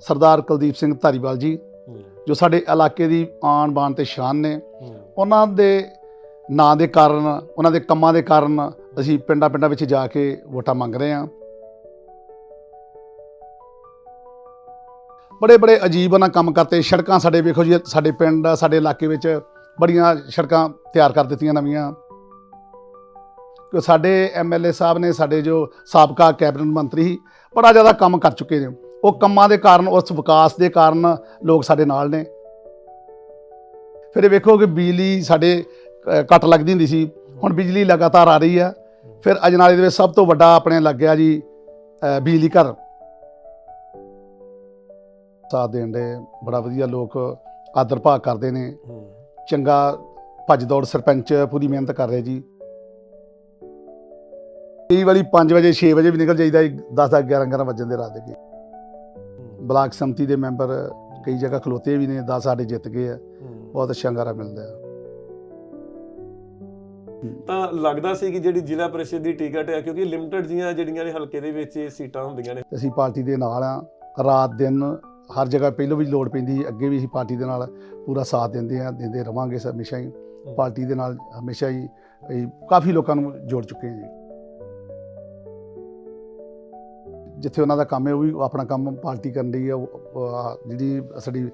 ਸਰਦਾਰ ਕੁਲਦੀਪ ਸਿੰਘ ਧਾਰੀਵਾਲ ਜੀ ਜੋ ਸਾਡੇ ਇਲਾਕੇ ਦੀ ਆਣ ਬਾਣ ਤੇ ਸ਼ਾਨ ਨੇ। ਉਹਨਾਂ ਦੇ ਨਾਂ ਦੇ ਕਾਰਨ ਉਹਨਾਂ ਦੇ ਕੰਮਾਂ ਦੇ ਕਾਰਨ ਅਸੀਂ ਪਿੰਡਾਂ ਪਿੰਡਾਂ ਵਿੱਚ ਜਾ ਕੇ ਵੋਟਾਂ ਮੰਗ ਰਹੇ ਹਾਂ। ਬੜੇ ਬੜੇ ਅਜੀਬ ਉਹਨਾਂ ਕੰਮ ਕਰਤੇ। ਸੜਕਾਂ ਸਾਡੇ ਵੇਖੋ ਜੀ ਸਾਡੇ ਪਿੰਡ ਸਾਡੇ ਇਲਾਕੇ ਵਿੱਚ ਬੜੀਆਂ ਸੜਕਾਂ ਤਿਆਰ ਕਰ ਦਿੱਤੀਆਂ ਨਵੀਆਂ। ਕਿ ਸਾਡੇ ਐਮਐਲਏ ਸਾਹਿਬ ਨੇ ਸਾਡੇ ਜੋ ਸਾਬਕਾ ਕੈਬਨਿਟ ਮੰਤਰੀ ਬੜਾ ਜ਼ਿਆਦਾ ਕੰਮ ਕਰ ਚੁੱਕੇ ਨੇ। ਉਹ ਕੰਮਾਂ ਦੇ ਕਾਰਨ ਉਸ ਵਿਕਾਸ ਦੇ ਕਾਰਨ ਲੋਕ ਸਾਡੇ ਨਾਲ ਨੇ। ਫਿਰ ਇਹ ਵੇਖੋ ਕਿ ਬਿਜਲੀ ਸਾਡੇ ਕੱਟ ਲੱਗਦੀ ਹੁੰਦੀ ਸੀ। ਹੁਣ ਬਿਜਲੀ ਲਗਾਤਾਰ ਆ ਰਹੀ ਆ। ਫਿਰ ਅਜਨਾਲੇ ਦੇ ਵਿੱਚ ਸਭ ਤੋਂ ਵੱਡਾ ਆਪਣੇ ਲੱਗਿਆ ਜੀ ਬਿਜਲੀ ਘਰ। ਸਾਥ ਦੇਣ ਦੇ ਬੜਾ ਵਧੀਆ ਲੋਕ ਆਦਰ ਭਾਗ ਕਰਦੇ ਨੇ। ਹੂੰ। ਚੰਗਾ ਭੱਜ ਦੌੜ ਸਰਪੰਚ ਪੂਰੀ ਮਿਹਨਤ ਕਰ ਰਿਹਾ ਜੀ। ਕਈ ਵਾਰੀ 5 ਵਜੇ 6 ਵਜੇ ਵੀ ਨਿਕਲ ਜਾਈਦਾ 10 10 11 11 ਵਜੇ ਦੇ ਰਾਤ ਦੇ ਬਲਾਕ ਸੰਮਤੀ ਦੇ ਮੈਂਬਰ ਕਈ ਜਗ੍ਹਾ ਖਲੋਤੇ ਵੀ ਨੇ 10 ਸਾਡੇ ਜਿੱਤ ਗਏ ਆ। ਬਹੁਤ ਅੱਛਾ ਹੰਗਾਰਾ ਮਿਲਦਾ ਹੈ ਤਾਂ ਲੱਗਦਾ ਸੀ ਕਿ ਜਿਹੜੀ ਜ਼ਿਲ੍ਹਾ ਪ੍ਰੀਸ਼ਦ ਦੀ ਟਿਕਟ ਹੈ ਕਿਉਂਕਿ ਲਿਮਟਿਡ ਜੀਆਂ ਜਿਹੜੀਆਂ ਨੇ ਹਲਕੇ ਦੇ ਵਿੱਚ ਇਹ ਸੀਟਾਂ ਹੁੰਦੀਆਂ ਨੇ। ਅਸੀਂ ਪਾਰਟੀ ਦੇ ਨਾਲ ਆ। ਰਾਤ ਦਿਨ ਹਰ ਜਗ੍ਹਾ ਪਹਿਲੋਂ ਵੀ ਲੋੜ ਪੈਂਦੀ ਅੱਗੇ ਵੀ ਅਸੀਂ ਪਾਰਟੀ ਦੇ ਨਾਲ ਪੂਰਾ ਸਾਥ ਦਿੰਦੇ ਆ ਦਿੰਦੇ ਰਵਾਂਗੇ ਹਮੇਸ਼ਾ ਹੀ। ਪਾਰਟੀ ਦੇ ਨਾਲ ਹਮੇਸ਼ਾ ਹੀ ਕਾਫੀ ਲੋਕਾਂ ਨੂੰ ਜੋੜ ਚੁੱਕੇ ਹਾਂ ਜੀ। ਜਿੱਥੇ ਉਹਨਾਂ ਦਾ ਕੰਮ ਹੈ ਉਹ ਵੀ ਆਪਣਾ ਕੰਮ ਪਾਰਟੀ ਕਰਨ ਦੀ ਹੈ ਜਿਹੜੀ ਸਾਡੀ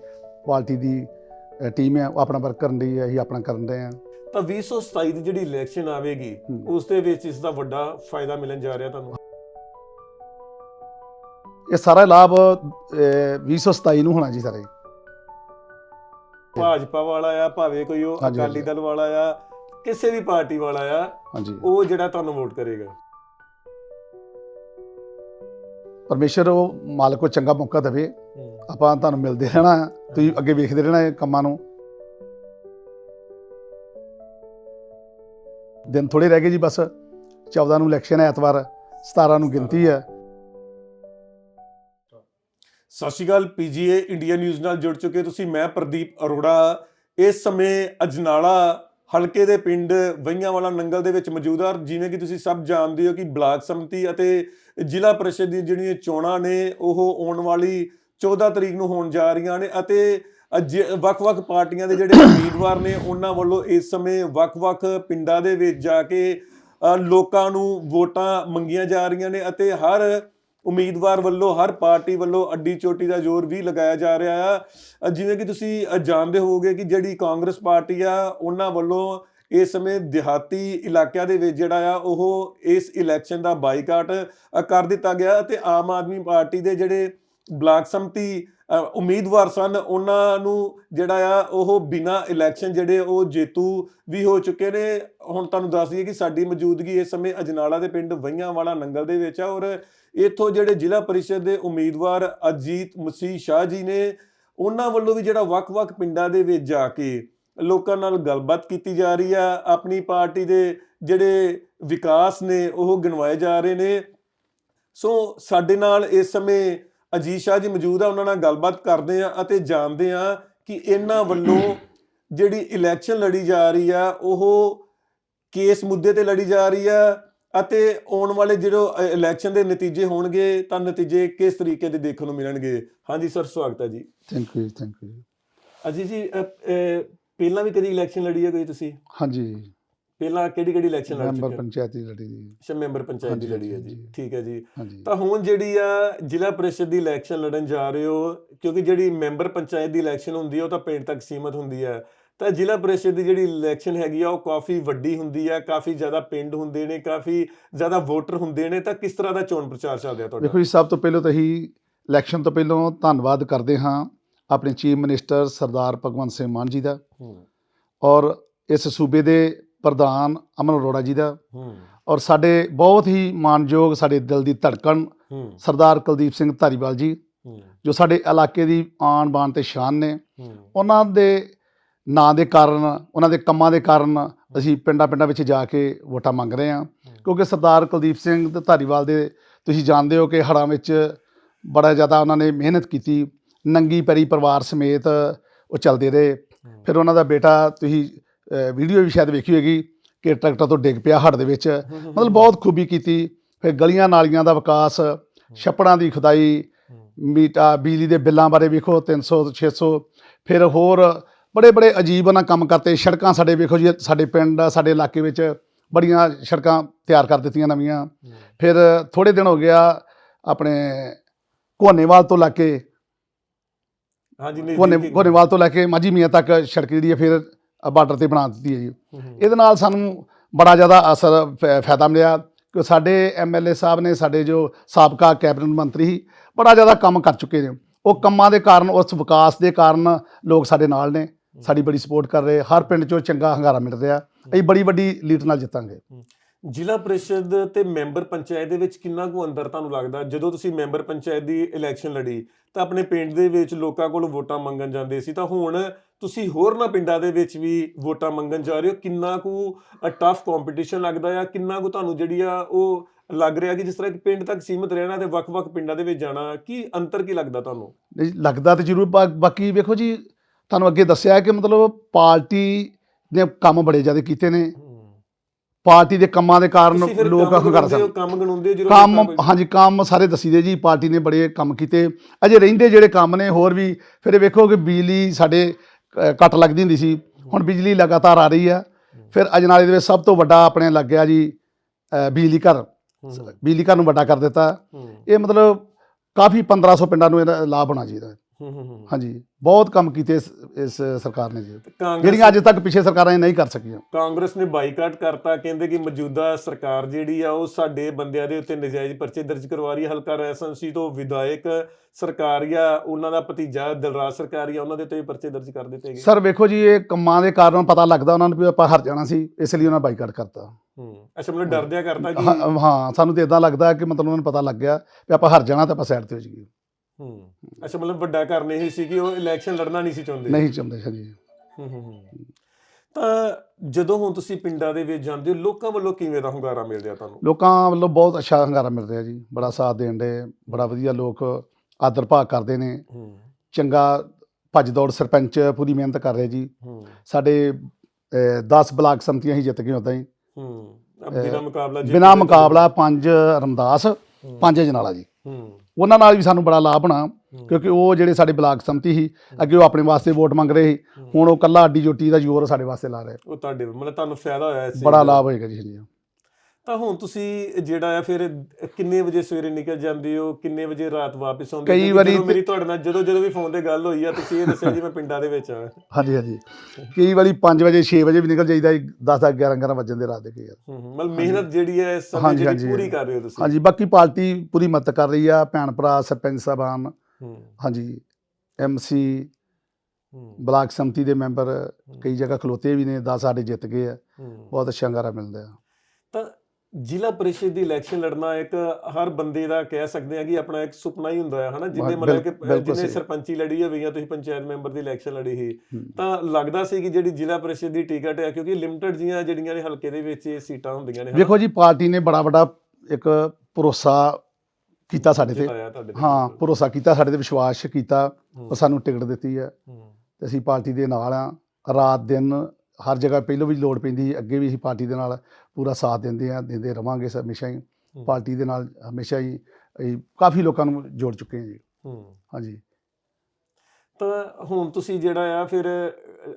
ਪਾਰਟੀ ਦੀ ਟੀਮ ਹੈ ਉਹ ਆਪਣਾ ਵਰਕ ਕਰਨ ਦੀ ਹੈ ਅਸੀਂ ਆਪਣਾ ਕਰਨ ਰਹੇ ਹਾਂ। ਤਾਂ 2027 ਦੀ ਜਿਹੜੀ ਇਲੈਕਸ਼ਨ ਆਵੇਗੀ। ਉਸ ਦੇ ਵਿੱਚ ਇਸ ਦਾ ਵੱਡਾ ਫਾਇਦਾ ਮਿਲਣ ਜਾ ਰਿਹਾ ਤੁਹਾਨੂੰ? ਇਹ ਸਾਰਾ ਲਾਭ ਅਹ, 2027 ਨੂੰ ਹੋਣਾ ਜੀ ਸਾਰੇ। ਭਾਜਪਾ ਵਾਲਾ ਆ ਭਾਵੇਂ ਕੋਈ ਉਹ ਅਕਾਲੀ। ਦਲ ਵਾਲਾ ਆ ਕਿਸੇ ਵੀ ਪਾਰਟੀ ਵਾਲਾ ਆ ਉਹ ਜਿਹੜਾ ਤੁਹਾਨੂੰ ਵੋਟ ਕਰੇਗਾ। ਪਰਮੇਸ਼ਰ ਉਹ ਮਾਲਕ ਕੋ ਚੰਗਾ ਮੌਕਾ ਦੇਵੇ। ਆਪਾਂ ਤੁਹਾਨੂੰ ਮਿਲਦੇ ਰਹਿਣਾ। ਤੁਸੀਂ ਅੱਗੇ ਵੇਖਦੇ ਰਹਿਣਾ ਇਹ ਕੰਮਾਂ ਨੂੰ। ਦਿਨ ਥੋੜੇ ਰਹਿ ਗਏ ਜੀ ਬਸ। 14 ਨੂੰ ਇਲੈਕਸ਼ਨ ਹੈ ਐਤਵਾਰ 17 ਨੂੰ ਗਿਣਤੀ ਹੈ। ਸਤਿ ਸ਼੍ਰੀ ਅਕਾਲ ਪੀਜੀਏ ਇੰਡੀਆ ਨਿਊਜ਼ ਨਾਲ ਜੁੜ ਚੁੱਕੇ ਤੁਸੀਂ। ਮੈਂ ਪ੍ਰਦੀਪ ਅਰੋੜਾ। ਇਸ ਸਮੇਂ ਅਜਨਾਲਾ ਹਲਕੇ ਦੇ ਪਿੰਡ ਵਈਆਂਵਾਲਾ ਨੰਗਲ ਦੇ ਵਿੱਚ ਮੌਜੂਦ ਆ ਜਿਵੇਂ ਕਿ ਤੁਸੀਂ ਸਭ ਜਾਣਦੇ ਹੋ ਕਿ ਬਲਾਕ ਸਮਿਤੀ ਅਤੇ ਜ਼ਿਲ੍ਹਾ ਪ੍ਰੀਸ਼ਦ ਦੀਆਂ ਜਿਹੜੀਆਂ ਚੋਣਾਂ ਨੇ, ਉਹ ਆਉਣ ਵਾਲੀ 14 ਤਰੀਕ ਨੂੰ ਹੋਣ ਜਾ ਰਹੀਆਂ ਨੇ ਅਤੇ ਅਜ- ਵੱਖ-ਵੱਖ ਪਾਰਟੀਆਂ ਦੇ ਜਿਹੜੇ ਉਮੀਦਵਾਰ ਨੇ, ਉਹਨਾਂ ਵੱਲੋਂ ਇਸ ਸਮੇਂ ਵੱਖ-ਵੱਖ ਪਿੰਡਾਂ ਦੇ ਵਿੱਚ ਜਾ ਕੇ ਲੋਕਾਂ ਨੂੰ ਵੋਟਾਂ ਮੰਗੀਆਂ ਜਾ ਰਹੀਆਂ ਨੇ ਅਤੇ ਹਰ ਉਮੀਦਵਾਰ ਵੱਲੋਂ, ਹਰ ਪਾਰਟੀ ਵੱਲੋਂ ਅੱਡੀ ਚੋਟੀ ਦਾ ਜ਼ੋਰ ਵੀ ਲਗਾਇਆ ਜਾ ਰਿਹਾ ਆ। ਜਿਵੇਂ ਕਿ ਤੁਸੀਂ ਜਾਣਦੇ ਹੋਵੋਗੇ ਕਿ ਜਿਹੜੀ ਕਾਂਗਰਸ ਪਾਰਟੀ ਆ, ਉਹਨਾਂ ਵੱਲੋਂ ਇਸ ਸਮੇਂ ਦਿਹਾਤੀ ਇਲਾਕਿਆਂ ਦੇ ਵਿੱਚ ਜਿਹੜਾ ਆ, ਉਹ ਇਸ ਇਲੈਕਸ਼ਨ ਦਾ ਬਾਈਕਾਟ ਕਰ ਦਿੱਤਾ ਗਿਆ ਅਤੇ ਆਮ ਆਦਮੀ ਪਾਰਟੀ ਦੇ ਜਿਹੜੇ ਬਲਾਕ ਸੰਮਤੀ ਉਮੀਦਵਾਰ ਸਨ, ਉਹਨਾਂ ਨੂੰ ਜਿਹੜਾ ਆ, ਉਹ ਬਿਨਾਂ ਇਲੈਕਸ਼ਨ ਜਿਹੜੇ ਉਹ ਜੇਤੂ ਵੀ ਹੋ ਚੁੱਕੇ ਨੇ। ਹੁਣ ਤੁਹਾਨੂੰ ਦੱਸ ਦਈਏ ਕਿ ਸਾਡੀ ਮੌਜੂਦਗੀ ਇਸ ਸਮੇਂ ਅਜਨਾਲਾ ਦੇ ਪਿੰਡ ਵਈਆਂ ਵਾਲਾ ਨੰਗਲ ਦੇ ਵਿੱਚ ਆ ਔਰ ਇੱਥੋਂ ਜਿਹੜੇ ਜ਼ਿਲ੍ਹਾ ਪਰਿਸ਼ਦ ਦੇ ਉਮੀਦਵਾਰ ਅਜੀਤ ਮਸੀਹ ਸ਼ਾਹ ਜੀ ਨੇ, ਉਹਨਾਂ ਵੱਲੋਂ ਵੀ ਜਿਹੜਾ ਵੱਖ-ਵੱਖ ਪਿੰਡਾਂ ਦੇ ਵਿੱਚ ਜਾ ਕੇ ਲੋਕਾਂ ਨਾਲ ਗੱਲਬਾਤ ਕੀਤੀ ਜਾ ਰਹੀ ਆ। ਆਪਣੀ ਪਾਰਟੀ ਦੇ ਜਿਹੜੇ ਵਿਕਾਸ ਨੇ, ਉਹ ਗਿਣਵਾਏ ਜਾ ਰਹੇ ਨੇ। ਸੋ ਸਾਡੇ ਨਾਲ ਇਸ ਸਮੇਂ ਅਜੀਤ ਸ਼ਾਹ ਜੀ ਮੌਜੂਦ ਆ, ਉਹਨਾਂ ਨਾਲ ਗੱਲਬਾਤ ਕਰਦੇ ਆ ਅਤੇ ਜਾਣਦੇ ਆ ਕਿ ਇਹਨਾਂ ਵੱਲੋਂ ਜਿਹੜੀ ਇਲੈਕਸ਼ਨ ਲੜੀ ਜਾ ਰਹੀ ਆ, ਉਹ ਕੇਸ ਮੁੱਦੇ ਤੇ ਲੜੀ ਜਾ ਰਹੀ ਆ? ਅਤੇ ਆਉਣ ਵਾਲੇ ਜਿਹੜੇ ਇਲੈਕਸ਼ਨ ਦੇ ਨਤੀਜੇ ਹੋਣਗੇ ਤਾਂ ਨਤੀਜੇ ਕਿਸ ਤਰੀਕੇ ਦੇ ਦੇਖਣ ਨੂੰ ਮਿਲਣਗੇ? ਹਾਂਜੀ ਸਰ ਸਵਾਗਤ ਹੈ ਜੀ। Thank you thank you Ajit ji ਪਹਿਲਾਂ ਵੀ ਕਦੀ ਇਲੈਕਸ਼ਨ ਲੜੀ ਹੈ ਕੋਈ ਤੁਸੀਂ? ਹਾਂਜੀ। ਪਹਿਲਾਂ ਕਿਹੜੀ ਕਿਹੜੀ ਇਲੈਕਸ਼ਨ ਲੜ ਮੈਂਬਰ ਪੰਚਾਇਤੀ ਲੜੀ ਦੀ ਅੱਛਾ ਮੈਂਬਰ ਪੰਚਾਇਤ ਦੀ ਲੜੀ ਹੈ ਜੀ। ਠੀਕ ਹੈ ਜੀ। ਤਾਂ ਹੁਣ ਜਿਹੜੀ ਆ ਜ਼ਿਲ੍ਹਾ ਪ੍ਰੀਸ਼ਦ ਦੀ ਇਲੈਕਸ਼ਨ ਲੜਨ ਜਾ ਰਹੇ ਹੋ ਕਿਉਂਕਿ ਜਿਹੜੀ ਮੈਂਬਰ ਪੰਚਾਇਤ ਦੀ ਇਲੈਕਸ਼ਨ ਹੁੰਦੀ ਹੈ ਉਹ ਤਾਂ ਪਿੰਡ ਤੱਕ ਸੀਮਤ ਹੁੰਦੀ ਹੈ। ਤਾਂ ਜ਼ਿਲ੍ਹਾ ਪ੍ਰੀਸ਼ਦ ਦੀ ਜਿਹੜੀ ਇਲੈਕਸ਼ਨ ਹੈਗੀ ਆ ਉਹ ਕਾਫੀ ਵੱਡੀ ਹੁੰਦੀ ਹੈ ਕਾਫੀ ਜ਼ਿਆਦਾ ਪਿੰਡ ਹੁੰਦੇ ਨੇ ਕਾਫੀ ਜ਼ਿਆਦਾ ਵੋਟਰ ਹੁੰਦੇ ਨੇ ਤਾਂ ਕਿਸ ਤਰ੍ਹਾਂ ਦਾ ਚੋਣ ਪ੍ਰਚਾਰ ਚੱਲ ਰਿਹਾ ਤੁਹਾਡਾ? ਦੇਖੋ ਜੀ ਸਭ ਤੋਂ ਪਹਿਲਾਂ ਤਾਂ ਅਸੀਂ ਇਲੈਕਸ਼ਨ ਤੋਂ ਪਹਿਲਾਂ ਧੰਨਵਾਦ ਕਰਦੇ ਹਾਂ ਆਪਣੇ ਚੀਫ ਮਿਨਿਸਟਰ ਸਰਦਾਰ ਭਗਵੰਤ ਸਿੰਘ ਮਾਨ ਜੀ ਦਾ ਹੂੰ। ਔਰ ਇਸ ਸੂਬੇ ਦੇ ਪ੍ਰਧਾਨ ਅਮਨ ਅਰੋੜਾ ਜੀ ਦਾ ਹੂੰ। ਔਰ ਸਾਡੇ ਬਹੁਤ ਹੀ ਮਾਨਯੋਗ ਸਾਡੇ ਦਿਲ ਦੀ ਧੜਕਣ ਹੂੰ। ਸਰਦਾਰ ਕੁਲਦੀਪ ਸਿੰਘ ਧਾਰੀਵਾਲ ਜੀ ਹੂੰ। ਜੋ ਸਾਡੇ ਇਲਾਕੇ ਦੀ ਆਣ ਬਾਣ ਤੇ ਸ਼ਾਨ ਨੇ। ਹੂੰ। ਉਹਨਾਂ ਦੇ ਨਾਂ ਦੇ ਕਾਰਨ ਉਹਨਾਂ ਦੇ ਕੰਮਾਂ ਦੇ ਕਾਰਨ ਅਸੀਂ ਪਿੰਡਾਂ ਪਿੰਡਾਂ ਵਿੱਚ ਜਾ ਕੇ ਵੋਟਾਂ ਮੰਗ ਰਹੇ ਹਾਂ। ਕਿਉਂਕਿ ਸਰਦਾਰ ਕੁਲਦੀਪ ਸਿੰਘ ਤੇ ਧਾਰੀਵਾਲ ਦੇ ਤੁਸੀਂ ਜਾਣਦੇ ਹੋ ਕਿ ਹੜ੍ਹਾਂ ਵਿੱਚ ਬੜਾ ਜ਼ਿਆਦਾ ਉਹਨਾਂ ਨੇ ਮਿਹਨਤ ਕੀਤੀ ਨੰਗੀ ਪਰੀ ਪਰਿਵਾਰ ਸਮੇਤ ਉਹ ਚੱਲਦੇ ਰਹੇ। ਫਿਰ ਉਹਨਾਂ ਦਾ ਬੇਟਾ ਤੁਸੀਂ ਵੀਡੀਓ ਵੀ ਸ਼ਾਇਦ ਵੇਖੀ ਹੋਏਗੀ ਕਿ ਟਰੈਕਟਰ ਤੋਂ ਡਿੱਗ ਪਿਆ ਹੜ੍ਹ ਦੇ ਵਿੱਚ। ਮਤਲਬ ਬਹੁਤ ਖੂਬੀ ਕੀਤੀ। ਫਿਰ ਗਲੀਆਂ ਨਾਲੀਆਂ ਦਾ ਵਿਕਾਸ ਛੱਪੜਾਂ ਦੀ ਖੁਦਾਈ ਮੀਟਾ ਬਿਜਲੀ ਦੇ ਬਿੱਲਾਂ ਬਾਰੇ ਵੇਖੋ 300 600 ਫਿਰ ਹੋਰ ਬੜੇ ਬੜੇ ਅਜੀਬ ਉਹਨਾਂ ਕੰਮ ਕਰਤੇ। ਸੜਕਾਂ ਸਾਡੇ ਵੇਖੋ ਜੀ ਸਾਡੇ ਪਿੰਡ ਸਾਡੇ ਇਲਾਕੇ ਵਿੱਚ ਬੜੀਆਂ ਸੜਕਾਂ ਤਿਆਰ ਕਰ ਦਿੱਤੀਆਂ ਨਵੀਆਂ। ਫਿਰ ਥੋੜੇ ਦਿਨ ਹੋ ਗਿਆ ਆਪਣੇ ਕੋਨੇਵਾਲ ਤੋਂ ਲੈ ਕੇ ਹਾਂਜੀ ਨਹੀਂ ਕੋਨੇ ਕੋਨੇਵਾਲ ਤੋਂ ਲੈ ਕੇ ਮਾਝੀ ਮੀਆਂ ਤੱਕ ਸੜਕ ਜਿਹੜੀ ਹੈ ਫਿਰ ਬਾਰਡਰ ਤੇ ਬਣਾ ਦਿੱਤੀ ਹੈ ਜੀ। ਇਹਦੇ ਨਾਲ ਸਾਨੂੰ ਬੜਾ ਜ਼ਿਆਦਾ ਅਸਰ ਫਾਇਦਾ ਮਿਲਿਆ। ਕਿ ਸਾਡੇ ਐਮਐਲਏ ਸਾਹਿਬ ਨੇ ਸਾਡੇ ਜੋ ਸਾਬਕਾ ਕੈਬਨਿਟ ਮੰਤਰੀ ਸੀ ਬੜਾ ਜ਼ਿਆਦਾ ਕੰਮ ਕਰ ਚੁੱਕੇ ਨੇ। ਉਹ ਕੰਮਾਂ ਦੇ ਕਾਰਨ ਉਸ ਵਿਕਾਸ ਦੇ ਕਾਰਨ ਲੋਕ ਸਾਡੇ ਨਾਲ ਨੇ। ਸਾਡੀ ਬੜੀ ਸਪੋਰਟ ਕਰ ਰਹੇ। ਹਰ ਪਿੰਡ 'ਚੋਂ ਚੰਗਾ ਹੰਗਾਰਾ ਮਿਲ ਰਿਹਾ। ਅਸੀਂ ਬੜੀ ਵੱਡੀ ਲੀਡ ਨਾਲ ਜਿੱਤਾਂਗੇ। ਜ਼ਿਲ੍ਹਾ ਪ੍ਰੀਸ਼ਦ ਤੇ ਮੈਂਬਰ ਪੰਚਾਇਤ ਦੇ ਵਿੱਚ ਕਿੰਨਾ ਕੁ ਅੰਦਰ ਤੁਹਾਨੂੰ ਲੱਗਦਾ? ਜਦੋਂ ਤੁਸੀਂ ਮੈਂਬਰ ਪੰਚਾਇਤ ਦੀ ਇਲੈਕਸ਼ਨ ਲੜੀ ਤਾਂ ਆਪਣੇ ਪਿੰਡ ਦੇ ਵਿੱਚ ਲੋਕਾਂ ਕੋਲੋਂ ਵੋਟਾਂ ਮੰਗਣ ਜਾਂਦੇ ਸੀ। ਤਾਂ ਹੁਣ ਤੁਸੀਂ ਹੋਰਨਾਂ ਪਿੰਡਾਂ ਦੇ ਵਿੱਚ ਵੀ ਵੋਟਾਂ ਮੰਗਣ ਜਾ ਰਹੇ ਹੋ। ਕਿੰਨਾ ਕੁ ਟਫ ਕੰਪੀਟੀਸ਼ਨ ਲੱਗਦਾ ਆ? ਕਿੰਨਾ ਕੁ ਤੁਹਾਨੂੰ ਜਿਹੜੀ ਆ ਉਹ ਲੱਗ ਰਿਹਾ ਕਿ ਜਿਸ ਤਰ੍ਹਾਂ ਕਿ ਪਿੰਡ ਤੱਕ ਸੀਮਿਤ ਰਹਿਣਾ ਤੇ ਵੱਖ-ਵੱਖ ਪਿੰਡਾਂ ਦੇ ਵਿੱਚ ਜਾਣਾ ਕੀ ਅੰਤਰ ਕੀ ਲੱਗਦਾ ਤੁਹਾਨੂੰ? ਨਹੀਂ, ਲੱਗਦਾ ਤੇ ਜ਼ਰੂਰ ਬਾਕੀ ਵੇਖੋ ਜੀ ਤੁਹਾਨੂੰ ਅੱਗੇ ਦੱਸਿਆ ਕਿ ਮਤਲਬ ਪਾਰਟੀ ਨੇ ਕੰਮ ਬੜੇ ਜ਼ਿਆਦਾ ਕੀਤੇ ਨੇ। ਪਾਰਟੀ ਦੇ ਕੰਮਾਂ ਦੇ ਕਾਰਨ ਲੋਕ ਗਣਾਉਂਦੇ ਹੋ ਸਨ ਕੰਮ ਗਣਾਉਂਦੇ ਹੋ ਕੰਮ ਹਾਂਜੀ ਕੰਮ ਸਾਰੇ ਦੱਸੀਦੇ ਜੀ ਪਾਰਟੀ ਨੇ ਬੜੇ ਕੰਮ ਕੀਤੇ। ਅਜੇ ਰਹਿੰਦੇ ਜਿਹੜੇ ਕੰਮ ਨੇ ਹੋਰ ਵੀ ਫਿਰ ਵੇਖੋ ਕਿ ਬਿਜਲੀ ਸਾਡੇ ਕੱਟ ਲੱਗਦੀ ਹੁੰਦੀ ਸੀ। ਹੁਣ ਬਿਜਲੀ ਲਗਾਤਾਰ ਆ ਰਹੀ ਆ। ਫਿਰ ਅਜਨਾਲੇ ਦੇ ਵਿੱਚ ਸਭ ਤੋਂ ਵੱਡਾ ਆਪਣੇ ਲੱਗਿਆ ਜੀ ਬਿਜਲੀ ਘਰ। ਬਿਜਲੀ ਘਰ ਨੂੰ ਵੱਡਾ ਕਰ ਦਿੱਤਾ। ਇਹ ਮਤਲਬ ਕਾਫੀ 1500 ਪਿੰਡਾਂ ਨੂੰ ਇਹਦਾ ਲਾਭ ਹੋਣਾ ਚਾਹੀਦਾ। ਹਾਂਜੀ ਬਹੁਤ ਕੰਮ ਕੀਤੇ ਇਸ ਇਸ ਸਰਕਾਰ ਨੇ ਜੀ। ਜਿਹੜੀਆਂ ਅੱਜ ਤੱਕ ਪਿਛੇ ਸਰਕਾਰਾਂ ਨੇ ਨਹੀਂ ਕਰ ਸਕੀਆਂ। ਕਾਂਗਰਸ ਨੇ ਬਾਈਕਾਟ ਕਰਤਾ ਕਹਿੰਦੇ ਕਿ ਮੌਜੂਦਾ ਸਰਕਾਰ ਜਿਹੜੀ ਆ ਉਹ ਸਾਡੇ ਬੰਦਿਆਂ ਦੇ ਉੱਤੇ ਨਜਾਇਜ਼ ਪਰਚੇ ਦਰਜ ਕਰਵਾ ਰਹੀ ਹੈ ਹਲਕਾ ਰੈਸੈਂਸੀ ਤੋਂ ਵਿਧਾਇਕ ਸਰਕਾਰੀਆ ਉਹਨਾਂ ਦਾ ਭਤੀਜਾ ਦਿਲਰਾਜ ਸਰਕਾਰੀਆ ਉਹਨਾਂ ਦੇ ਉੱਤੇ ਵੀ ਪਰਚੇ ਦਰਜ ਕਰ ਦਿੱਤੇ ਗਏ। ਸਰ ਵੇਖੋ ਜੀ ਇਹ ਕੰਮਾਂ ਦੇ ਕਾਰਨ ਪਤਾ ਲੱਗਦਾ ਉਹਨਾਂ ਨੂੰ ਵੀ ਆਪਾਂ ਹਾਰ ਜਾਣਾ ਸੀ ਇਸ ਲਈ ਉਹਨਾਂ ਬਾਈਕਾਟ ਕਰਤਾ। ਹੂੰ ਅੱਛਾ ਮਤਲਬ ਡਰਦਿਆਂ ਕਰਤਾ ਕਿ ਹਾਂ ਹਾਂ, ਸਾਨੂੰ ਤੇ ਇਦਾਂ ਲੱਗਦਾ ਕਿ ਮਤਲਬ ਉਹਨਾਂ ਨੂੰ ਪਤਾ ਲੱਗ ਗਿਆ ਵੀ ਆਪਾਂ ਹਾਰ ਜਾਣਾ ਤਾਂ ਆਪਾਂ ਸਾਈਡ ਤੇ ਹੋ ਜਾਈਏ। ਹੂੰ। ਅੱਛਾ ਮਤਲਬ ਵੱਡਾ ਕਾਰਨ ਇਹ ਸੀ ਕਿ ਉਹ ਇਲੈਕਸ਼ਨ ਲੜਨਾ ਨਹੀਂ ਸੀ ਚਾਹੁੰਦੇ? ਨਹੀਂ ਚਾਹੁੰਦੇ ਹਾਂਜੀ ਹੂੰ, ਹੂੰ, ਹੂੰ। ਤਾਂ ਜਦੋਂ ਹੁਣ ਤੁਸੀਂ ਪਿੰਡਾਂ ਦੇ ਵਿੱਚ ਜਾਂਦੇ ਹੋ ਲੋਕਾਂ ਵੱਲੋਂ ਕਿਵੇਂ ਦਾ ਹੁੰਗਾਰਾ ਮਿਲ ਰਿਹਾ ਤੁਹਾਨੂੰ? ਲੋਕਾਂ ਵੱਲੋਂ ਬਹੁਤ ਅੱਛਾ ਹੰਗਾਰਾ ਮਿਲ ਰਿਹਾ ਜੀ। ਬੜਾ ਸਾਥ ਦੇਣ ਦੇ ਬੜਾ ਵਧੀਆ ਲੋਕ ਆਦਰ ਭਾਗ ਕਰਦੇ ਨੇ। ਹੂੰ। ਚੰਗਾ ਭੱਜ ਦੌੜ ਸਰਪੰਚ ਪੂਰੀ ਮਿਹਨਤ ਕਰ ਰਿਹਾ ਜੀ। ਹੂੰ। ਸਾਡੇ 10 ਬਲਾਕ ਸੰਮਤੀਆਂ ਹੀ ਜਿੱਤ ਗਏ ਉਦਾਂ ਹੀ। ਹੂੰ। ਅਬ ਬਿਨਾ ਮੁਕਾਬਲਾ ਜਿੱਤ ਬਿਨਾ ਗਏ। ਮੁਕਾਬਲਾ ਪੰਜ ਰਮਦਾਸ ਹੂੰ, ਪੰਜ ਜਨਾਲਾ ਜੀ। ਹੂੰ। ਉਹਨਾਂ ਨਾਲ ਵੀ ਸਾਨੂੰ ਬੜਾ ਲਾਭ ਹੋਣਾ ਕਿਉਂਕਿ ਉਹ ਜਿਹੜੇ ਸਾਡੇ ਬਲਾਕ ਸੰਮਤੀ ਸੀ ਅੱਗੇ ਉਹ ਆਪਣੇ ਵਾਸਤੇ ਵੋਟ ਮੰਗ ਰਹੇ ਸੀ। ਹੁਣ ਉਹ ਕੱਲਾ ਅੱਡੀ ਜੋਟੀ ਦਾ ਜ਼ੋਰ ਸਾਡੇ ਵਾਸਤੇ ਲਾ ਰਿਹਾ। ਉਹ ਤੁਹਾਡੇ ਮਤਲਬ ਤੁਹਾਨੂੰ ਫਾਇਦਾ ਹੋਇਆ ਇਸ ਬੜਾ। ਲਾਭ ਹੋਏਗਾ ਜੀ ਹਾਂਜੀ। ਤਾਂ ਹੁਣ ਤੁਸੀਂ ਜਿਹੜਾ ਆ ਫਿਰ ਕਿੰਨੇ ਵਜੇ ਸਵੇਰੇ ਨਿਕਲ ਜਾਂਦੇ ਹੋ? ਕਿੰਨੇ ਵਜੇ ਰਾਤ ਵਾਪਸ ਆਉਂਦੇ ਹੋ? ਕਈ ਵਾਰੀ ਮੇਰੀ ਤੁਹਾਡੇ ਨਾਲ ਜਦੋਂ ਜਦੋਂ ਵੀ ਫੋਨ ਤੇ ਗੱਲ ਹੋਈ ਆ ਤੁਸੀਂ ਇਹ ਦੱਸਿਆ ਜੀ ਮੈਂ ਪਿੰਡਾਂ ਦੇ ਵਿੱਚ ਆ। ਹਾਂਜੀ ਹਾਂਜੀ। ਕਈ ਵਾਰੀ 5 ਵਜੇ 6 ਵਜੇ ਵੀ ਨਿਕਲ ਜਾਈਦਾ 10 10 11 11 ਵਜੇ ਦੇ ਰਾਤ ਦੇ ਕਈ ਮਤਲਬ ਮਿਹਨਤ ਜਿਹੜੀ ਹੈ ਸਮੇਂ ਜਿਹੜੀ। ਪੂਰੀ ਕਰ ਰਹੇ ਹੋ ਤੁਸੀਂ। ਹਾਂਜੀ ਬਾਕੀ ਪਾਰਟੀ ਪੂਰੀ ਮਦਦ ਕਰ ਰਹੀ ਆ ਭੈਣ ਭਰਾ ਸਰਪੰਚ ਸਾਹਿਬਾਨ ਹਾਂਜੀ ਐਮਸੀ ਬਲਾਕ ਸੰਮਤੀ ਦੇ ਮੈਂਬਰ ਕਈ ਜਗ੍ਹਾ ਖਲੋਤੇ ਵੀ ਨੇ 10 ਸਾਡੇ ਜਿੱਤ ਗਏ ਆ। ਬਹੁਤ ਹੰਗਾਰਾ ਮਿਲਦਾ ਆ। ਤਾਂ ਜ਼ਿਲ੍ਹਾ ਪਰਿਸ਼ਦ ਦੀ ਇਲੈਕਸ਼ਨ ਲੜਨਾ ਇੱਕ ਹਰ ਬੰਦੇ ਦਾ ਕਹਿ ਸਕਦੇ ਆ ਕਿ ਆਪਣਾ ਇੱਕ ਸੁਪਨਾ ਹੀ ਹੁੰਦਾ ਹੈ ਹਨਾ ਜਿੰਨੇ ਬਿਲ- ਮਤਲਬ ਕਿ ਸਹੀ। ਸਰਪੰਚੀ ਲੜੀ ਹੋਈ ਆ ਤੁਸੀਂ ਪੰਚਾਇਤ ਮੈਂਬਰ ਦੀ ਇਲੈਕਸ਼ਨ ਲੜੀ ਸੀ। ਤਾਂ ਲੱਗਦਾ ਸੀ ਕਿ ਜਿਹੜੀ ਜ਼ਿਲ੍ਹਾ ਪਰਿਸ਼ਦ ਦੀ ਟਿਕਟ ਹੈ ਕਿਉਂਕਿ ਲਿਮਟਿਡ ਜੀਆਂ ਜਿਹੜੀਆਂ ਨੇ ਹਲਕੇ ਦੇ ਵਿੱਚ ਇਹ ਸੀਟਾਂ ਹੁੰਦੀਆਂ ਨੇ? ਵੇਖੋ ਜੀ ਪਾਰਟੀ ਨੇ ਬੜਾ ਵੱਡਾ ਇੱਕ ਭਰੋਸਾ ਕੀਤਾ ਸਾਡੇ ਤੇ ਹਾਂ। ਭਰੋਸਾ ਕੀਤਾ ਸਾਡੇ ਤੇ ਵਿਸ਼ਵਾਸ ਕੀਤਾ ਸਾਨੂੰ ਟਿਕਟ ਦਿੱਤੀ ਹੈ ਤੇ ਅਸੀਂ ਪਾਰਟੀ ਦੇ ਨਾਲ ਆ ਰਾਤ ਦਿਨ ਹਰ ਜਗ੍ਹਾ ਪਹਿਲੋਂ ਵੀ ਲੋੜ ਪੈਂਦੀ ਅੱਗੇ ਵੀ ਅਸੀਂ ਪਾਰਟੀ ਦੇ ਨਾਲ ਪੂਰਾ ਸਾਥ ਦਿੰਦੇ ਆ ਦਿੰਦੇ ਰਵਾਂਗੇ ਸ- ਹਮੇਸ਼ਾ ਹੀ ਹੂੰ, ਪਾਰਟੀ ਦੇ ਨਾਲ ਹਮੇਸ਼ਾ ਹੀ ਕਾਫੀ ਲੋਕਾਂ ਨੂੰ ਜੋੜ ਚੁੱਕੇ ਹਾਂ ਜੀ। ਹੂੰ। ਹਾਂਜੀ। ਤਾਂ ਹੁਣ ਤੁਸੀਂ ਜਿਹੜਾ ਆ ਫਿਰ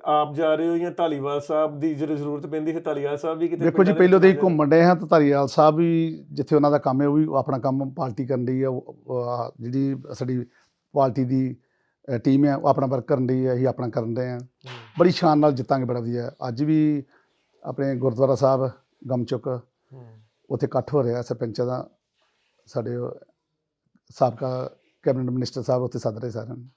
ਆਪ ਜਾ ਰਹੇ ਹੋ ਜਾਂ ਧਾਲੀਵਾਲ ਸਾਹਿਬ ਦੀ ਜਦੋਂ ਜ਼ਰੂਰਤ ਪੈਂਦੀ ਫਿਰ ਧਾਲੀਵਾਲ ਸਾਹਿਬ ਵੀ ਕਿਤੇ ਦੇਖੋ ਜੀ ਪਹਿਲੋਂ ਤੇ ਹੀ ਘੁੰਮਣ ਡਏ ਹਾਂ ਤਾਂ ਧਾਰੀਵਾਲ ਸਾਹਿਬ ਵੀ ਜਿੱਥੇ ਉਹਨਾਂ ਦਾ ਕੰਮ ਹੈ ਉਹ ਵੀ ਆਪਣਾ ਕੰਮ ਪਾਰਟੀ ਕਰਨ ਦੀ ਆ ਜਿਹੜੀ ਸਾਡੀ ਪਾਰਟੀ ਦੀ ਟੀਮ ਹੈ ਉਹ ਆਪਣਾ ਵਰਕ ਕਰਨ ਦੀ ਹੈ ਅਸੀਂ ਆਪਣਾ ਕਰਨ ਦੇ ਹਾਂ ਹੂੰ, ਬੜੀ ਸ਼ਾਨ ਨਾਲ ਜਿੱਤਾਂਗੇ ਬੜਾ ਵਧੀਆ। ਅੱਜ ਵੀ ਆਪਣੇ ਗੁਰਦੁਆਰਾ ਸਾਹਿਬ ਗਮਚੁੱਕ। ਉੱਥੇ ਇਕੱਠ ਹੋ ਰਿਹਾ ਸਰਪੰਚਾਂ ਦਾ। ਸਾਡੇ ਉਹ ਸਾਬਕਾ ਕੈਬਨਿਟ ਮਿਨਿਸਟਰ ਸਾਹਿਬ ਉੱਥੇ ਸੱਦ ਰਹੇ ਸਾਰਿਆਂ ਨੂੰ।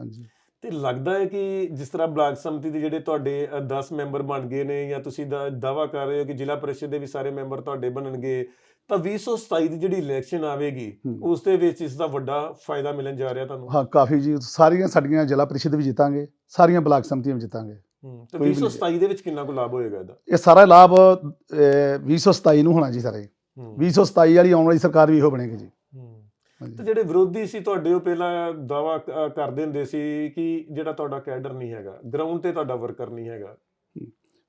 ਹਾਂਜੀ। ਤੇ ਲੱਗਦਾ ਹੈ ਕਿ ਜਿਸ ਤਰ੍ਹਾਂ ਬਲਾਕ ਸੰਮਤੀ ਦੇ ਜਿਹੜੇ ਤੁਹਾਡੇ 10 ਮੈਂਬਰ ਬਣ ਗਏ ਨੇ ਜਾਂ ਤੁਸੀਂ ਦਾ ਦਾਵਾ ਕਰ ਰਹੇ ਹੋ ਕਿ ਜ਼ਿਲ੍ਹਾ ਪਰਿਸ਼ਦ ਦੇ ਵੀ ਸਾਰੇ ਮੈਂਬਰ ਤੁਹਾਡੇ ਬਣਨਗੇ ਤਾਂ 2027 ਦੀ ਜਿਹੜੀ ਇਲੈਕਸ਼ਨ ਆਵੇਗੀ। ਉਸ ਦੇ ਵਿੱਚ ਇਸ ਦਾ ਵੱਡਾ ਫਾਇਦਾ ਮਿਲਣ ਜਾ ਰਿਹਾ ਤੁਹਾਨੂੰ? ਹਾਂ ਕਾਫੀ ਜੀ ਸਾਰੀਆਂ ਸਾਡੀਆਂ ਜ਼ਿਲ੍ਹਾ ਪ੍ਰੀਸ਼ਦ ਵੀ ਜਿੱਤਾਂਗੇ ਸਾਰੀਆਂ ਬਲਾਕ ਸੰਮਤੀਆਂ ਵੀ ਜਿੱਤਾਂਗੇ। ਹੂੰ, ਤੇ ਕੋਈ ਵੀ ਨਹੀਂ। 2027 ਦੇ ਵਿੱਚ ਕਿੰਨਾ ਕੁ ਲਾਭ ਹੋਏਗਾ ਇਹਦਾ? ਇਹ ਸਾਰਾ ਲਾਭ ਅਹ, 2027 ਨੂੰ ਹੋਣਾ ਜੀ ਸਾਰੇ। ਹੂੰ, 2027 ਵਾਲੀ ਆਉਣ ਵਾਲੀ ਸਰਕਾਰ ਵੀ ਇਹੋ ਬਣੇਗੀ ਜੀ। ਹੂੰ। ਹਾਂਜੀ। ਤੇ ਜਿਹੜੇ ਵਿਰੋਧੀ ਸੀ ਤੁਹਾਡੇ ਉਹ ਪਹਿਲਾਂ ਦਾਵਾ ਕਰਦੇ ਹੁੰਦੇ ਸੀ ਕਿ ਜਿਹੜਾ ਤੁਹਾਡਾ ਕੈਡਰ ਨਹੀਂ ਹੈਗਾ ਗਰਾਊਂਡ ਤੇ ਤੁਹਾਡਾ ਵਰਕਰ ਨਹੀਂ ਹੈਗਾ।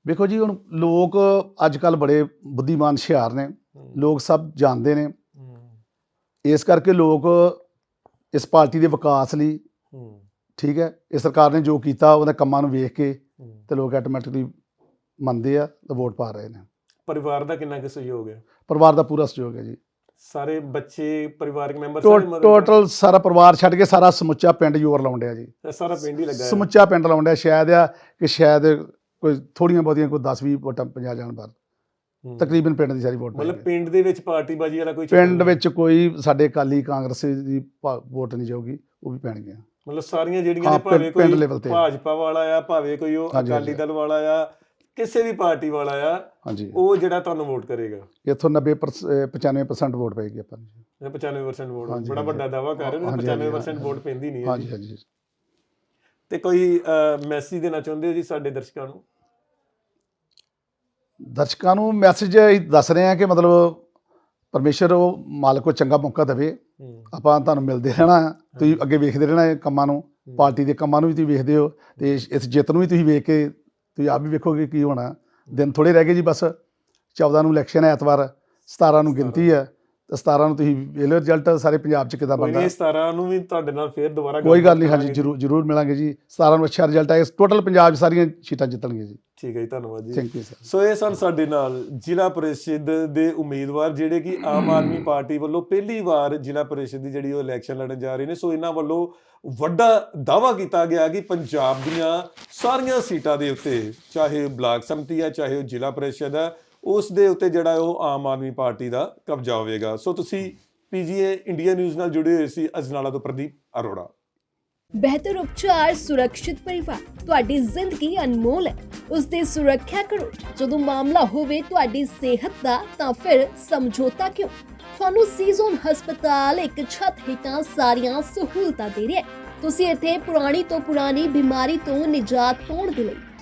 ਵੇਖੋ ਜੀ ਹੁਣ ਲੋਕ ਅੱਜ ਕੱਲ ਬੜੇ ਬੁੱਧੀਮਾਨ ਹੁਸ਼ਿਆਰ ਨੇ। ਹੂੰ, ਲੋਕ ਸਭ ਜਾਣਦੇ ਨੇ। ਹੂੰ, ਇਸ ਕਰਕੇ ਲੋਕ ਇਸ ਪਾਰਟੀ ਦੇ ਵਿਕਾਸ ਲਈ ਹੂੰ। ਠੀਕ ਹੈ ਇਹ ਸਰਕਾਰ ਨੇ ਜੋ ਕੀਤਾ ਉਹਦੇ ਕੰਮਾਂ ਨੂੰ ਵੇਖ ਕੇ। ਤੇ ਲੋਕ ਆਟੋਮੈਟਿਕਲੀ ਮੰਨਦੇ ਆ ਤੇ ਵੋਟ ਪਾ ਰਹੇ ਨੇ। ਪਰਿਵਾਰ ਦਾ ਕਿੰਨਾ ਕੁ ਸਹਿਯੋਗ ਹੈ? ਪਰਿਵਾਰ ਦਾ ਪੂਰਾ ਸਹਿਯੋਗ ਹੈ ਜੀ। ਸਾਰੇ ਬੱਚੇ ਪਰਿਵਾਰਕ ਮੈਂਬਰ ਸਾਰੇ ਟੋਟਲ ਸਾਰਾ ਪਰਿਵਾਰ ਛੱਡ ਕੇ ਸਾਰਾ ਸਮੁੱਚਾ ਪਿੰਡ ਜ਼ੋਰ ਲਾਉਣ ਡਿਆ ਜੀ। ਸਾਰਾ ਪਿੰਡ ਹੀ ਲੱਗਾ ਹੈ ਸਮੁੱਚਾ ਪਿੰਡ ਲਾਉਣ ਡਿਆ ਸ਼ਾਇਦ ਆ ਕਿ ਸ਼ਾਇਦ ਕੋਈ ਥੋੜੀਆਂ ਬਹੁਤੀਆਂ ਕੋਈ 10 20 ਵੋਟਾਂ 50 ਜਾਣ ਬਾਅਦ। ਤਕਰੀਬਨ ਪਿੰਡ ਦੀ ਸਾਰੀ ਵੋਟ ਮਤਲਬ। ਪਿੰਡ ਦੇ ਵਿੱਚ ਪਾਰਟੀ ਬਾਜੀ ਵਾਲਾ ਕੋਈ ਪਿੰਡ। ਵਿੱਚ ਕੋਈ ਸਾਡੇ ਅਕਾਲੀ ਕਾਂਗਰਸੀ ਦੀ ਵੋਟ ਨਹੀਂ ਜਾਊਗੀ ਉਹ ਵੀ ਪੈਣਗੀਆਂ। ਮਤਲਬ ਸਾਰੀਆਂ ਜਿਹੜੀਆਂ ਨੇ ਭਾਵੇਂ ਕੋਈ। ਭਾਜਪਾ ਵਾਲਾ ਆ ਭਾਵੇਂ ਕੋਈ ਉਹ ਅਕਾਲੀ। ਦਲ ਵਾਲਾ ਆ ਕਿਸੇ ਵੀ ਪਾਰਟੀ ਵਾਲਾ ਆ ਉਹ ਜਿਹੜਾ ਤੁਹਾਨੂੰ ਵੋਟ ਕਰੇਗਾ ਇੱਥੋਂ 90 95% ਵੋਟ ਪਏਗੀ ਆਪਾਂ ਨੂੰ ਇਹ 95% ਵੋਟ ਬੜਾ। ਵੱਡਾ ਦਾਵਾ ਕਰ ਰਹੇ ਨੇ ਹਾਂਜੀ, ਹਾਂਜੀ, 95% ਵੋਟ ਪੈਂਦੀ ਨਹੀਂ ਹੈ ਹਾਂਜੀ। ਹਾਂਜੀ ਤੇ ਕੋਈ ਮੈਸੇਜ ਦੇਣਾ ਚਾਹੁੰਦੇ ਹੋ ਜੀ ਸਾਡੇ ਦਰਸ਼ਕਾਂ ਨੂੰ ਦਰਸ਼ਕਾਂ ਨੂੰ ਮੈਸੇਜ ਦੱਸ ਰਹੇ ਹਾਂ ਕਿ ਮਤਲਬ ਪਰਮੇਸ਼ਰ ਉਹ ਮਾਲਕ ਕੋ ਚੰਗਾ ਮੌਕਾ ਦੇਵੇ। ਆਪਾਂ ਤੁਹਾਨੂੰ ਮਿਲਦੇ ਰਹਿਣਾ ਤੁਸੀਂ ਅੱਗੇ ਵੇਖਦੇ ਰਹਿਣਾ ਇਹ ਕੰਮਾਂ ਨੂੰ। ਪਾਰਟੀ ਦੇ ਕੰਮਾਂ ਨੂੰ ਵੀ ਤੁਸੀਂ ਵੇਖਦੇ ਹੋ ਤੇ ਇਸ ਇਸ ਜਿੱਤ ਨੂੰ ਵੀ ਤੁਸੀਂ ਵੇਖ ਕੇ ਤੁਸੀਂ ਆਪ ਵੀ ਵੇਖੋਗੇ ਕੀ ਹੋਣਾ। ਦਿਨ ਥੋੜੇ ਰਹਿ ਗਏ ਜੀ ਬਸ 14 ਨੂੰ ਇਲੈਕਸ਼ਨ ਹੈ ਐਤਵਾਰ 17 ਨੂੰ ਗਿਣਤੀ ਹੈ। ਤੇ 17 ਨੂੰ ਤੁਸੀਂ ਵੇਖ ਲਓ ਰਿਜ਼ਲਟ ਸਾਰੇ ਪੰਜਾਬ 'ਚ ਕਿਦਾਂ ਕੋਈ ਬਣਦਾ ਨਹੀਂ 17 ਨੂੰ ਵੀ ਤੁਹਾਡੇ ਨਾਲ ਫੇਰ ਦੁਬਾਰਾ ਕੋਈ ਗੱਲ ਨਹੀਂ ਹਾਂਜੀ ਕਰਾਂਗੇ। ਜਰੂਰ ਜਰੂਰ ਮਿਲਾਂਗੇ ਜੀ। 17 ਨੂੰ ਅੱਛਾ ਰਿਜ਼ਲਟ ਆਏ ਟੋਟਲ ਪੰਜਾਬ 'ਚ ਸਾਰੀਆਂ ਸੀਟਾਂ ਜਿੱਤਣਗੇ ਜੀ। ਠੀਕ ਹੈ ਜੀ ਧੰਨਵਾਦ ਜੀ। ਥੈਂਕ ਯੂ ਸਰ ਸੋ ਇਹ ਸਨ ਸਾਡੇ ਨਾਲ ਜ਼ਿਲ੍ਹਾ ਪਰਿਸ਼ਦ ਦੇ ਉਮੀਦਵਾਰ ਜਿਹੜੇ ਕਿ ਆਮ ਆਦਮੀ ਪਾਰਟੀ ਵੱਲੋਂ ਪਹਿਲੀ ਵਾਰ ਜ਼ਿਲ੍ਹਾ ਪਰਿਸ਼ਦ ਦੀ ਜਿਹੜੀ ਉਹ ਇਲੈਕਸ਼ਨ ਲੜਨ ਜਾ ਰਹੇ ਨੇ। ਸੋ ਇਹਨਾਂ ਵੱਲੋਂ ਵੱਡਾ ਦਾਵਾ ਕੀਤਾ ਗਿਆ ਕਿ ਪੰਜਾਬ ਦੀਆਂ ਸਾਰੀਆਂ ਸੀਟਾਂ ਦੇ ਉੱਤੇ ਚਾਹੇ ਬਲਾਕ ਸੰਮਤੀ ਹੈ ਚਾਹੇ ਉਹ ਜ਼ਿਲ੍ਹਾ ਪਰਿਸ਼ਦ ਹੈ ਉਸ ਦੇ ਉੱਤੇ ਜਿਹੜਾ ਉਹ ਆਮ ਆਦਮੀ ਪਾਰਟੀ ਦਾ ਕਬਜ਼ਾ ਹੋਵੇਗਾ। ਸੋ ਤੁਸੀਂ ਪੀਜੀਏ ਇੰਡੀਆ ਨਿਊਜ਼ ਨਾਲ ਜੁੜੇ ਹੋਏ ਸੀ ਅਜਨਾਲਾ ਤੋਂ ਪ੍ਰਦੀਪ ਅਰੋੜਾ। ਬਿਹਤਰ ਉਪਚਾਰ, ਸੁਰੱਖਿਅਤ ਪਰਿਵਾਰ, ਤੁਹਾਡੀ ਜ਼ਿੰਦਗੀ ਅਨਮੋਲ ਹੈ। ਉਸ ਦੀ ਸੁਰੱਖਿਆ ਕਰੋ। ਜਦੋਂ ਮਾਮਲਾ ਹੋਵੇ ਤੁਹਾਡੀ ਸਿਹਤ ਦਾ, ਤਾਂ ਫਿਰ ਸਮਝੌਤਾ ਕਿਉਂ? ਤੁਹਾਨੂੰ ਸੀਜ਼ਨ ਹਸਪਤਾਲ ਇੱਕ ਛੱਤ ਹੇਠਾਂ ਸਾਰੀਆਂ ਸਹੂਲਤਾਂ ਦੇ ਰਿਹਾ ਹੈ। ਤੁਸੀਂ ਇੱਥੇ ਪੁਰਾਣੀ ਤੋਂ ਪੁਰਾਣੀ ਬਿਮਾਰੀ ਤੋਂ ਨਿਜਾਤ ਪਾਉਣ ਦੇ ਲਈ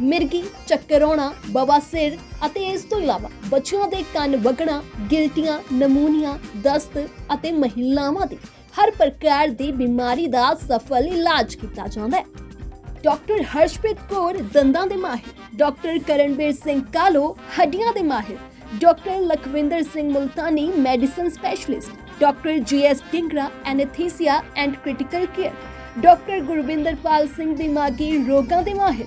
ਮਿਰਗੀ, ਚੱਕਰ ਆਉਣਾ ਬਵਾਸੀਰ ਅਤੇ ਇਸ ਤੋਂ ਇਲਾਵਾ ਬੱਚਿਆਂ ਦੇ ਕੰਨ ਵਗਣਾ, ਗਿਲਟੀਆਂ, ਨਮੂਨੀਆ, ਦਸਤ ਅਤੇ ਮਹਿਲਾਵਾਂ ਦੀ ਹਰ ਪ੍ਰਕਾਰ ਦੀ ਬਿਮਾਰੀ ਦਾ ਸਫਲ ਇਲਾਜ ਕੀਤਾ ਜਾਂਦਾ ਹੈ। ਡਾਕਟਰ ਹਰਸ਼ਪ੍ਰੀਤ ਕੌਰ ਦੰਦਾਂ ਦੇ ਮਾਹਿਰ, ਡਾਕਟਰ ਕਰਨਵੀਰ ਸਿੰਘ ਕਾਲੋ ਹੱਡੀਆਂ ਦੇ ਮਾਹਿਰ, doctor Lakhwinder Singh Multani medicine specialist, doctor G S Dhingra anaesthesia and critical care, doctor Gurwinderpal Singh ਦਿਮਾਗੀ ਰੋਗਾਂ ਦੇ ਮਾਹਿਰ